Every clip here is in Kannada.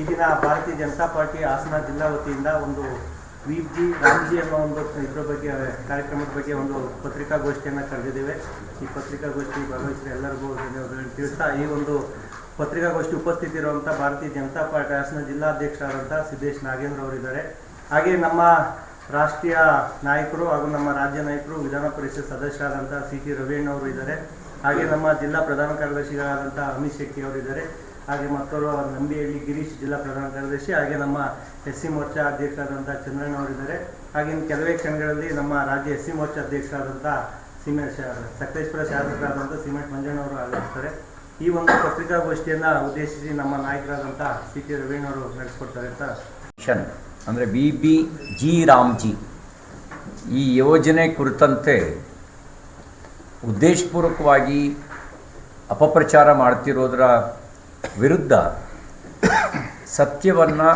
ಈ ದಿನ ಭಾರತೀಯ ಜನತಾ ಪಾರ್ಟಿ ಹಾಸನ ಜಿಲ್ಲಾ ವತಿಯಿಂದ ಒಂದು ವಿ ಜಿ ರಾಮ್ಜಿ ಅನ್ನೋ ಒಂದು ಇದ್ರ ಬಗ್ಗೆ, ಕಾರ್ಯಕ್ರಮದ ಬಗ್ಗೆ ಒಂದು ಪತ್ರಿಕಾಗೋಷ್ಠಿಯನ್ನು ಕರೆದಿದ್ದೇವೆ ಈ ಪತ್ರಿಕಾಗೋಷ್ಠಿ ಭಾಗವಹಿಸಿದ ಎಲ್ಲರಿಗೂ ತಿಳಿಸ್ತಾ ಈ ಒಂದು ಪತ್ರಿಕಾಗೋಷ್ಠಿ ಉಪಸ್ಥಿತಿರುವಂಥ ಭಾರತೀಯ ಜನತಾ ಪಾರ್ಟಿ ಹಾಸನ ಜಿಲ್ಲಾಧ್ಯಕ್ಷರಾದಂಥ ಸಿದ್ದೇಶ್ ನಾಗೇಂದ್ರ ಅವರಿದ್ದಾರೆ. ಹಾಗೆ ನಮ್ಮ ರಾಷ್ಟ್ರೀಯ ನಾಯಕರು ಹಾಗೂ ನಮ್ಮ ರಾಜ್ಯ ನಾಯಕರು, ವಿಧಾನ ಪರಿಷತ್ ಸದಸ್ಯರಾದಂಥ ಸಿ ಟಿ ರವೀಣ್ ಅವರು ಇದ್ದಾರೆ. ಹಾಗೆ ನಮ್ಮ ಜಿಲ್ಲಾ ಪ್ರಧಾನ ಕಾರ್ಯದರ್ಶಿಗಳಾದಂಥ ಅಮಿತ್ ಶೆಟ್ಟಿ ಅವರಿದ್ದಾರೆ. ಹಾಗೆ ಮತ್ತೊಬ್ಬರು ನಂಬಿಹಳ್ಳಿ ಗಿರೀಶ್ ಜಿಲ್ಲಾ ಪ್ರಧಾನ ಕಾರ್ಯದರ್ಶಿ, ಹಾಗೆ ನಮ್ಮ ಎಸ್ ಸಿ ಮೋರ್ಚಾ ಅಧ್ಯಕ್ಷರಾದಂಥ ಚಂದ್ರಣ್ಣ ಅವರಿದ್ದಾರೆ. ಹಾಗೆ ಇನ್ನು ಕೆಲವೇ ಕ್ಷಣಗಳಲ್ಲಿ ನಮ್ಮ ರಾಜ್ಯ ಎಸ್ ಸಿ ಮೋರ್ಚಾ ಅಧ್ಯಕ್ಷರಾದಂಥ ಸಿಮೆಂಟ್ ಸಕಲೇಶ್ವರ ಶಾಸಕರಾದಂಥ ಸಿಮೆಂಟ್ ಮಂಜಣ್ಣವರು ಅವರು ಆಗಮಿಸ್ತಾರೆ ಈ ಒಂದು ಪತ್ರಿಕಾಗೋಷ್ಠಿಯನ್ನು ಉದ್ದೇಶಿಸಿ ನಮ್ಮ ನಾಯಕರಾದಂಥ ಸಿ ರವೀಣ್ ಅವರು ನಡೆಸ್ಕೊಡ್ತಾರೆ ಅಂತ ಮಿಷನ್ ಅಂದರೆ ಬಿ ಬಿ ಜಿ. ರಾಮ್ಜಿ. ಈ ಯೋಜನೆ ಕುರಿತಂತೆ ಉದ್ದೇಶಪೂರ್ವಕವಾಗಿ ಅಪಪ್ರಚಾರ ಮಾಡ್ತಿರೋದರ ವಿರುದ್ಧ ಸತ್ಯವನ್ನು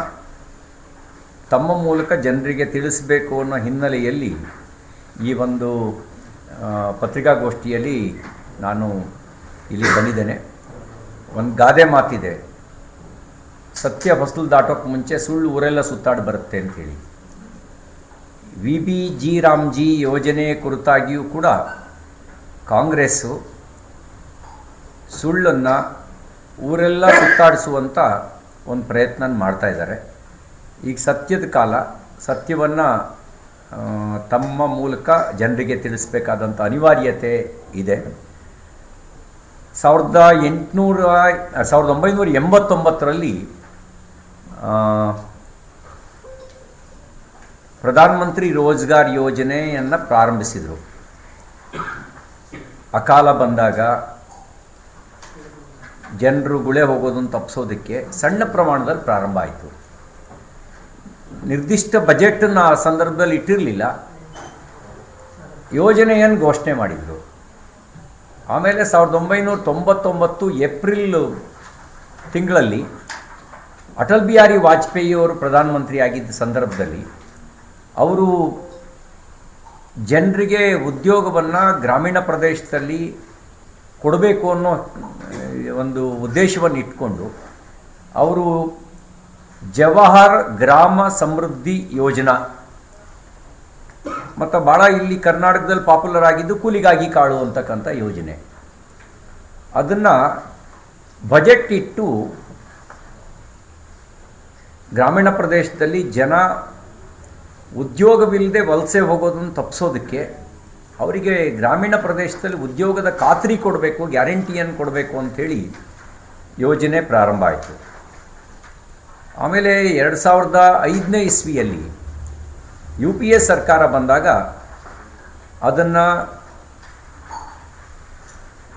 ತಮ್ಮ ಮೂಲಕ ಜನರಿಗೆ ತಿಳಿಸಬೇಕು ಅನ್ನೋ ಹಿನ್ನೆಲೆಯಲ್ಲಿ ಈ ಒಂದು ಪತ್ರಿಕಾಗೋಷ್ಠಿಯಲ್ಲಿ ನಾನು ಇಲ್ಲಿ ಬಂದಿದ್ದೇನೆ. ಒಂದು ಗಾದೆ ಮಾತಿದೆ. ಸತ್ಯ ಫಸಲು ದಾಟೋಕ್ಕೆ ಮುಂಚೆ ಸುಳ್ಳು ಊರೆಲ್ಲ ಸುತ್ತಾಡಿ ಬರುತ್ತೆ ಅಂಥೇಳಿ ವಿ ಬಿ ಜಿ ರಾಮ್ಜಿ ಯೋಜನೆ ಕುರಿತಾಗಿಯೂ ಕೂಡ ಕಾಂಗ್ರೆಸ್ಸು ಸುಳ್ಳನ್ನು ಊರೆಲ್ಲ ಸುತ್ತಾಡಿಸುವಂಥ ಒಂದು ಪ್ರಯತ್ನ ಮಾಡ್ತಾ ಇದ್ದಾರೆ. ಈಗ ಸತ್ಯದ ಕಾಲ, ಸತ್ಯವನ್ನು ತಮ್ಮ ಮೂಲಕ ಜನರಿಗೆ ತಿಳಿಸ್ಬೇಕಾದಂಥ ಅನಿವಾರ್ಯತೆ ಇದೆ. ಸಾವಿರದ ಎಂಟುನೂರ, ಸಾವಿರದ ಒಂಬೈನೂರ ಎಂಬತ್ತೊಂಬತ್ತರಲ್ಲಿ ಪ್ರಧಾನಮಂತ್ರಿ ರೋಜ್ಗಾರ್ ಯೋಜನೆಯನ್ನು ಪ್ರಾರಂಭಿಸಿದರು. ಅಕಾಲ ಬಂದಾಗ ಜನರು ಗುಳೆ ಹೋಗೋದನ್ನು ತಪ್ಪಿಸೋದಕ್ಕೆ ಸಣ್ಣ ಪ್ರಮಾಣದಲ್ಲಿ ಪ್ರಾರಂಭ ಆಯಿತು. ನಿರ್ದಿಷ್ಟ ಬಜೆಟನ್ನು ಆ ಸಂದರ್ಭದಲ್ಲಿ ಇಟ್ಟಿರಲಿಲ್ಲ. ಯೋಜನೆಯನ್ನು ಘೋಷಣೆ ಮಾಡಿದರು. ಆಮೇಲೆ ಸಾವಿರದ ಒಂಬೈನೂರ ತೊಂಬತ್ತೊಂಬತ್ತು ಏಪ್ರಿಲ್ ತಿಂಗಳಲ್ಲಿ ಅಟಲ್ ಬಿಹಾರಿ ವಾಜಪೇಯಿ ಅವರು ಪ್ರಧಾನಮಂತ್ರಿ ಆಗಿದ್ದ ಸಂದರ್ಭದಲ್ಲಿ ಅವರು ಜನರಿಗೆ ಉದ್ಯೋಗವನ್ನು ಗ್ರಾಮೀಣ ಪ್ರದೇಶದಲ್ಲಿ ಕೊಡಬೇಕು ಅನ್ನೋ ಒಂದು ಉದ್ದೇಶವನ್ನು ಇಟ್ಕೊಂಡು ಅವರು ಜವಾಹರ್ ಗ್ರಾಮ ಸಮೃದ್ಧಿ ಯೋಜನಾ, ಮತ್ತು ಭಾಳ ಇಲ್ಲಿ ಕರ್ನಾಟಕದಲ್ಲಿ ಪಾಪ್ಯುಲರ್ ಆಗಿದ್ದು ಕೂಲಿಗಾಗಿ ಕಾಳು ಅಂತಕ್ಕಂಥ ಯೋಜನೆ. ಅದನ್ನು ಬಜೆಟ್ ಇಟ್ಟು ಗ್ರಾಮೀಣ ಪ್ರದೇಶದಲ್ಲಿ ಜನ ಉದ್ಯೋಗವಿಲ್ಲದೆ ವಲಸೆ ಹೋಗೋದನ್ನು ತಪ್ಪಿಸೋದಕ್ಕೆ ಅವರಿಗೆ ಗ್ರಾಮೀಣ ಪ್ರದೇಶದಲ್ಲಿ ಉದ್ಯೋಗದ ಖಾತ್ರಿ ಕೊಡಬೇಕು, ಗ್ಯಾರಂಟಿಯನ್ನು ಕೊಡಬೇಕು ಅಂಥೇಳಿ ಯೋಜನೆ ಪ್ರಾರಂಭ ಆಯಿತು. ಆಮೇಲೆ ಎರಡು ಸಾವಿರದ ಐದನೇ ಇಸ್ವಿಯಲ್ಲಿ ಯು ಪಿ ಎ ಸರ್ಕಾರ ಬಂದಾಗ ಅದನ್ನು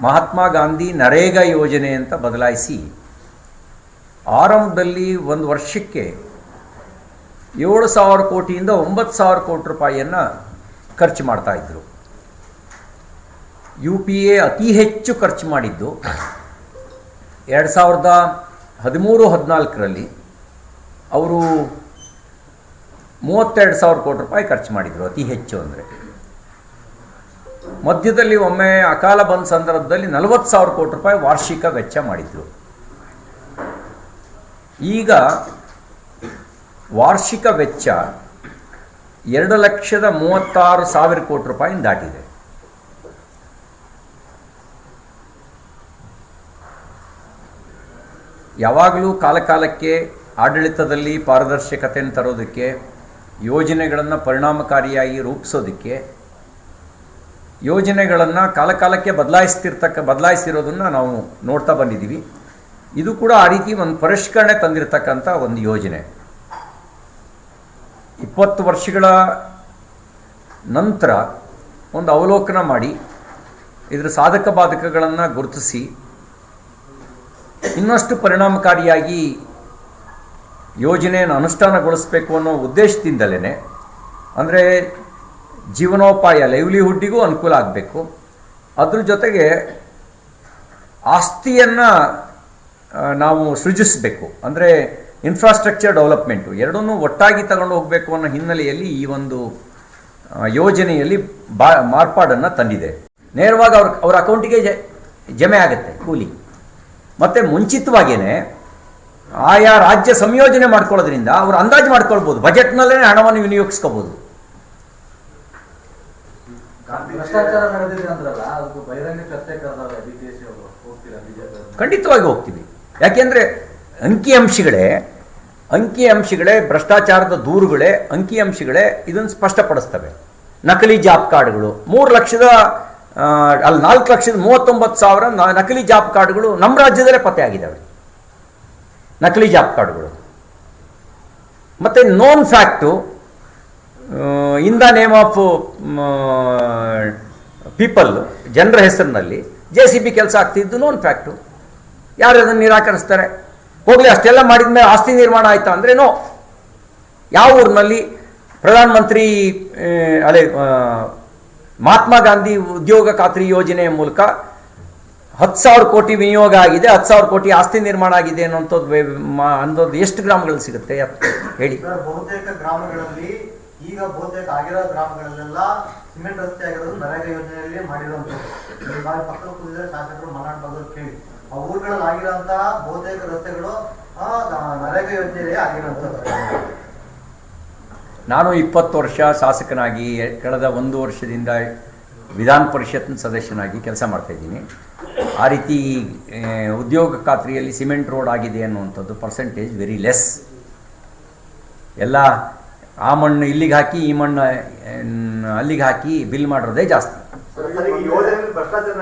ಮಹಾತ್ಮ ಗಾಂಧಿ ನರೇಗಾ ಯೋಜನೆ ಅಂತ ಬದಲಾಯಿಸಿ ಆರಂಭದಲ್ಲಿ ಒಂದು ವರ್ಷಕ್ಕೆ ಏಳು ಸಾವಿರ ಕೋಟಿಯಿಂದ ಒಂಬತ್ತು ಸಾವಿರ ಕೋಟಿ ರೂಪಾಯಿಯನ್ನು ಖರ್ಚು ಮಾಡ್ತಾಯಿದ್ರು ಯು ಪಿ ಎ ಅತಿ ಹೆಚ್ಚು ಖರ್ಚು ಮಾಡಿದ್ದು ಎರಡು ಸಾವಿರದ ಹದಿಮೂರು, ಹದಿನಾಲ್ಕರಲ್ಲಿ ಅವರು ಮೂವತ್ತೆರಡು ಸಾವಿರ ಕೋಟಿ ರೂಪಾಯಿ ಖರ್ಚು ಮಾಡಿದರು, ಅತಿ ಹೆಚ್ಚು ಅಂದರೆ. ಮಧ್ಯದಲ್ಲಿ ಒಮ್ಮೆ ಅಕಾಲ ಬಂದ ಸಂದರ್ಭದಲ್ಲಿ ನಲವತ್ತು ಸಾವಿರ ಕೋಟಿ ರೂಪಾಯಿ ವಾರ್ಷಿಕ ವೆಚ್ಚ ಮಾಡಿದರು. ಈಗ ವಾರ್ಷಿಕ ವೆಚ್ಚ ಎರಡು ಲಕ್ಷದ ಮೂವತ್ತಾರು ಸಾವಿರ ಕೋಟಿ ರೂಪಾಯಿ ದಾಟಿದೆ. ಯಾವಾಗಲೂ ಕಾಲಕಾಲಕ್ಕೆ ಆಡಳಿತದಲ್ಲಿ ಪಾರದರ್ಶಕತೆಯನ್ನು ತರೋದಕ್ಕೆ, ಯೋಜನೆಗಳನ್ನು ಪರಿಣಾಮಕಾರಿಯಾಗಿ ರೂಪಿಸೋದಕ್ಕೆ, ಯೋಜನೆಗಳನ್ನು ಕಾಲಕಾಲಕ್ಕೆ ಬದಲಾಯಿಸ್ತಿರ್ತಕ್ಕ, ಬದಲಾಯಿಸಿರೋದನ್ನು ನಾವು ನೋಡ್ತಾ ಬಂದಿದ್ದೀವಿ. ಇದು ಕೂಡ ಆ ರೀತಿ ಒಂದು ಪರಿಷ್ಕರಣೆ ತಂದಿರತಕ್ಕಂಥ ಒಂದು ಯೋಜನೆ. ಇಪ್ಪತ್ತು ವರ್ಷಗಳ ನಂತರ ಒಂದು ಅವಲೋಕನ ಮಾಡಿ, ಇದರ ಸಾಧಕ ಬಾಧಕಗಳನ್ನು ಗುರುತಿಸಿ ಇನ್ನಷ್ಟು ಪರಿಣಾಮಕಾರಿಯಾಗಿ ಯೋಜನೆಯನ್ನು ಅನುಷ್ಠಾನಗೊಳಿಸಬೇಕು ಅನ್ನೋ ಉದ್ದೇಶದಿಂದಲೇ ಅಂದರೆ ಜೀವನೋಪಾಯ ಲೈವ್ಲಿಹುಡ್ಡಿಗೂ ಅನುಕೂಲ ಆಗಬೇಕು. ಅದ್ರ ಜೊತೆಗೆ ಆಸ್ತಿಯನ್ನು ನಾವು ಸೃಜಿಸಬೇಕು. ಅಂದರೆ ಇನ್ಫ್ರಾಸ್ಟ್ರಕ್ಚರ್ ಡೆವಲಪ್ಮೆಂಟು ಎರಡನ್ನೂ ಒಟ್ಟಾಗಿ ತಗೊಂಡು ಹೋಗಬೇಕು ಅನ್ನೋ ಹಿನ್ನೆಲೆಯಲ್ಲಿ ಈ ಒಂದು ಯೋಜನೆಯಲ್ಲಿ ಬಾ, ಮಾರ್ಪಾಡನ್ನು ತಂದಿದೆ. ನೇರವಾಗಿ ಅವ್ರ ಅವ್ರ ಅಕೌಂಟಿಗೆ ಜಮೆ ಆಗುತ್ತೆ, ಕೂಲಿ. ಮತ್ತು ಮುಂಚಿತವಾಗಿಯೇ ಆಯಾ ರಾಜ್ಯ ಸಂಯೋಜನೆ ಮಾಡ್ಕೊಳ್ಳೋದ್ರಿಂದ ಅವರು ಅಂದಾಜು ಮಾಡ್ಕೊಳ್ಬೋದು. ಬಜೆಟ್ನಲ್ಲೇ ಹಣವನ್ನು ವಿನಿಯೋಗಿಸ್ಕೋಬೋದು. ಬಿಜೆಪಿ ಖಂಡಿತವಾಗಿ ಹೋಗ್ತೀವಿ. ಯಾಕೆಂದರೆ ಅಂಕಿಅಂಶಗಳೇ ಅಂಕಿಅಂಶಗಳೇ ಭ್ರಷ್ಟಾಚಾರದ ದೂರುಗಳೇ ಅಂಕಿಅಂಶಗಳೇ ಇದನ್ನು ಸ್ಪಷ್ಟಪಡಿಸ್ತವೆ. ನಕಲಿ ಜಾಬ್ ಕಾರ್ಡ್ಗಳು ಮೂರು ಲಕ್ಷದ ಅಲ್ಲಿ ನಾಲ್ಕು ಲಕ್ಷದ ಮೂವತ್ತೊಂಬತ್ತು ಸಾವಿರ ನಕಲಿ ಜಾಬ್ ಕಾರ್ಡ್ಗಳು ನಮ್ಮ ರಾಜ್ಯದಲ್ಲೇ ಪತ್ತೆ ಆಗಿದ್ದಾವೆ. ನಕಲಿ ಜಾಬ್ ಕಾರ್ಡ್ಗಳು. ಮತ್ತು known fact in the name of people ಜನರ ಹೆಸರಿನಲ್ಲಿ ಜೆ ಸಿ ಬಿ ಕೆಲಸ ಆಗ್ತಿದ್ದು ನೋನ್ ಫ್ಯಾಕ್ಟು ಯಾರು ಅದನ್ನು ನಿರಾಕರಿಸ್ತಾರೆ? ಹೋಗಲಿ, ಅಷ್ಟೆಲ್ಲ ಮಾಡಿದ ಮೇಲೆ ಆಸ್ತಿ ನಿರ್ಮಾಣ ಆಯ್ತಾ ಅಂದರೆ ನೋ ಯಾವ ಊರಿನಲ್ಲಿ ಪ್ರಧಾನಮಂತ್ರಿ ಅದೇ ಮಹಾತ್ಮ ಗಾಂಧಿ ಉದ್ಯೋಗ ಖಾತ್ರಿ ಯೋಜನೆಯ ಮೂಲಕ ಹತ್ತು ಸಾವಿರ ಕೋಟಿ ವಿನಿಯೋಗ ಆಗಿದೆ, ಹತ್ತು ಸಾವಿರ ಕೋಟಿ ಆಸ್ತಿ ನಿರ್ಮಾಣ ಆಗಿದೆ ಅನ್ನೋಂಥದ್ದು ಅನ್ನೋದು ಎಷ್ಟು ಗ್ರಾಮಗಳಲ್ಲಿ ಸಿಗುತ್ತೆ? ಹೇಳಿ. ಬಹುತೇಕ ಗ್ರಾಮಗಳಲ್ಲಿ ಈಗ ಬಹುತೇಕ ಆಗಿರೋ ಗ್ರಾಮಗಳಲ್ಲೆಲ್ಲ ಸಿಮೆಂಟ್ ರಸ್ತೆ ಆಗಿರೋದು ನರೇಗಾ ಯೋಜನೆಯಲ್ಲಿ ಮಾಡಿರುವಂಥದ್ದು ಬಾರಿ ಪಕ್ಕದ ಕೂತಿದ್ರೆ ಶಾಸಕರು ಮನಾಡ್ ಬಗ್ಗರು ಕೇಳಿ. ಆ ಊರುಗಳಲ್ಲಿ ಆಗಿರೋಂತಹ ಬಹುತೇಕ ರಸ್ತೆಗಳು ನರೇಗಾ ಯೋಜನೆಯಲ್ಲಿ ಆಗಿರುವಂಥದ್ದು ನಾನು ಇಪ್ಪತ್ತು ವರ್ಷ ಶಾಸಕನಾಗಿ, ಕಳೆದ ಒಂದು ವರ್ಷದಿಂದ ವಿಧಾನ ಪರಿಷತ್ನ ಸದಸ್ಯನಾಗಿ ಕೆಲಸ ಮಾಡ್ತಾ ಇದ್ದೀನಿ. ಆ ರೀತಿ ಉದ್ಯೋಗ ಖಾತ್ರಿಯಲ್ಲಿ ಸಿಮೆಂಟ್ ರೋಡ್ ಆಗಿದೆ ಅನ್ನುವಂಥದ್ದು ಪರ್ಸೆಂಟೇಜ್ ವೆರಿ ಲೆಸ್ ಎಲ್ಲ ಆ ಮಣ್ಣು ಇಲ್ಲಿಗೆ ಹಾಕಿ, ಈ ಮಣ್ಣು ಅಲ್ಲಿಗೆ ಹಾಕಿ ಬಿಲ್ ಮಾಡಿರೋದೇ ಜಾಸ್ತಿ. ಭ್ರಷ್ಟಾಚಾರ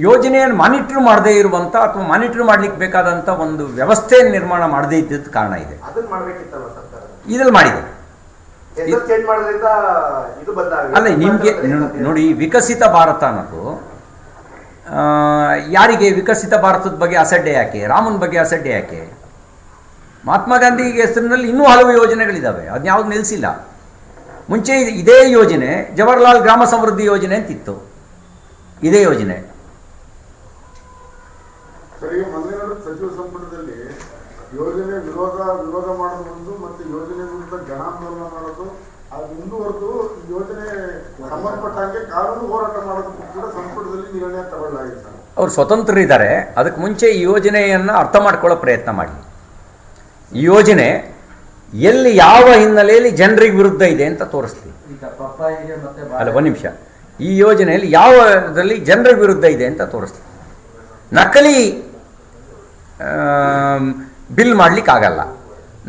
ಯೋಜನೆಯನ್ನು ಮಾನಿಟರ್ ಮಾಡದೇ ಇರುವಂಥ ಅಥವಾ ಮಾನಿಟರ್ ಮಾಡ್ಲಿಕ್ಕೆ ಬೇಕಾದಂತ ಒಂದು ವ್ಯವಸ್ಥೆ ನಿರ್ಮಾಣ ಮಾಡದೇ ಇದ್ದದ್ದು ಕಾರಣ ಇದೆ. ಇದ್ರಲ್ಲಿ ಮಾಡಿದೆ. ಅಲ್ಲ ನಿಮಗೆ ನೋಡಿ ವಿಕಸಿತ ಭಾರತ ಅನ್ನೋದು ಆ, ಯಾರಿಗೆ ವಿಕಸಿತ ಭಾರತದ ಬಗ್ಗೆ ಅಸಡ್ಡೆ ಯಾಕೆ? ರಾಮನ್ ಬಗ್ಗೆ ಅಸಡ್ಡೆ ಯಾಕೆ? ಮಹಾತ್ಮ ಗಾಂಧಿ ಹೆಸರಿನಲ್ಲಿ ಇನ್ನೂ ಹಲವು ಯೋಜನೆಗಳಿದ್ದಾವೆ ಅದನ್ನ ಯಾವ್ದು ನಿಲ್ಲಿಸಿಲ್ಲ ಮುಂಚೆ ಇದೇ ಯೋಜನೆ ಜವಾಹರ್ಲಾಲ್ ಗ್ರಾಮ ಸಮೃದ್ಧಿ ಯೋಜನೆ ಅಂತಿತ್ತು. ಇದೇ ಯೋಜನೆ ಸರ್ ಈಗ ಮೊನ್ನೆ ನಡೆದ ಸಚಿವ ಸಂಪುಟದಲ್ಲಿ ಯೋಜನೆ ವಿರೋಧ ವಿರೋಧ ಮಾಡೋದು ಒಂದು ಮತ್ತೆ ಯೋಜನೆ ವಿರುದ್ಧ ಜನಾಂದೋಲನ ಮಾಡೋದು. ಅದು ಮುಂದುವರೆದು ಯೋಜನೆ ಸಂಬಂಧಪಟ್ಟಂಗೆ ಕಾನೂನು ಹೋರಾಟ ಮಾಡೋದಕ್ಕೂ ಕೂಡ ಸಂಪುಟದಲ್ಲಿ ನಿರ್ಣಯ ತಗೊಳ್ಳಲಾಗಿದೆ ಅವ್ರು ಸ್ವತಂತ್ರರಿದ್ದಾರೆ. ಅದಕ್ಕೆ ಮುಂಚೆ ಈ ಯೋಜನೆಯನ್ನು ಅರ್ಥ ಮಾಡ್ಕೊಳ್ಳೋ ಪ್ರಯತ್ನ ಮಾಡಿ. ಈ ಯೋಜನೆ ಎಲ್ಲಿ ಯಾವ ಹಿನ್ನೆಲೆಯಲ್ಲಿ ಜನರಿಗೆ ವಿರುದ್ಧ ಇದೆ ಅಂತ ತೋರಿಸ್ಲಿ. ಈಗ ಮತ್ತೆ ಅಲ್ಲ ಒಂದು ನಿಮಿಷ. ಈ ಯೋಜನೆಯಲ್ಲಿ ಯಾವದಲ್ಲಿ ಜನರಿಗೆ ವಿರುದ್ಧ ಇದೆ ಅಂತ ತೋರಿಸ್ತೀವಿ ನಕಲಿ ಬಿಲ್ ಮಾಡ್ಲಿಕ್ಕಾಗಲ್ಲ.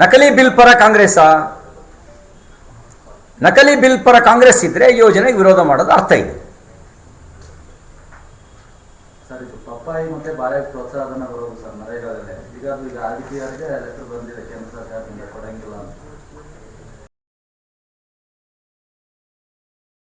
ನಕಲಿ ಬಿಲ್ ಪರ ಕಾಂಗ್ರೆಸ್ಸಾ? ನಕಲಿ ಬಿಲ್ ಪರ ಕಾಂಗ್ರೆಸ್ ಇದ್ರೆ ಯೋಜನೆಗೆ ವಿರೋಧ ಮಾಡೋದು ಅರ್ಥ ಇದೆ. ಪಪ್ಪಾಯಿ ಮತ್ತೆ ಬಾಳೆ ಪ್ರೋತ್ಸಾಹನ ಬರೋದು ಸರ್ ನರೇಗಾದಲ್ಲಿ ಈಗ ಅದು ಈಗ ಆರ್ ಲೆಟರ್ ಬಂದಿದೆ, ಕೇಂದ್ರ ಸರ್ಕಾರದಿಂದ ಕೊಡಂಗಿಲ್ಲ ಅಂತ.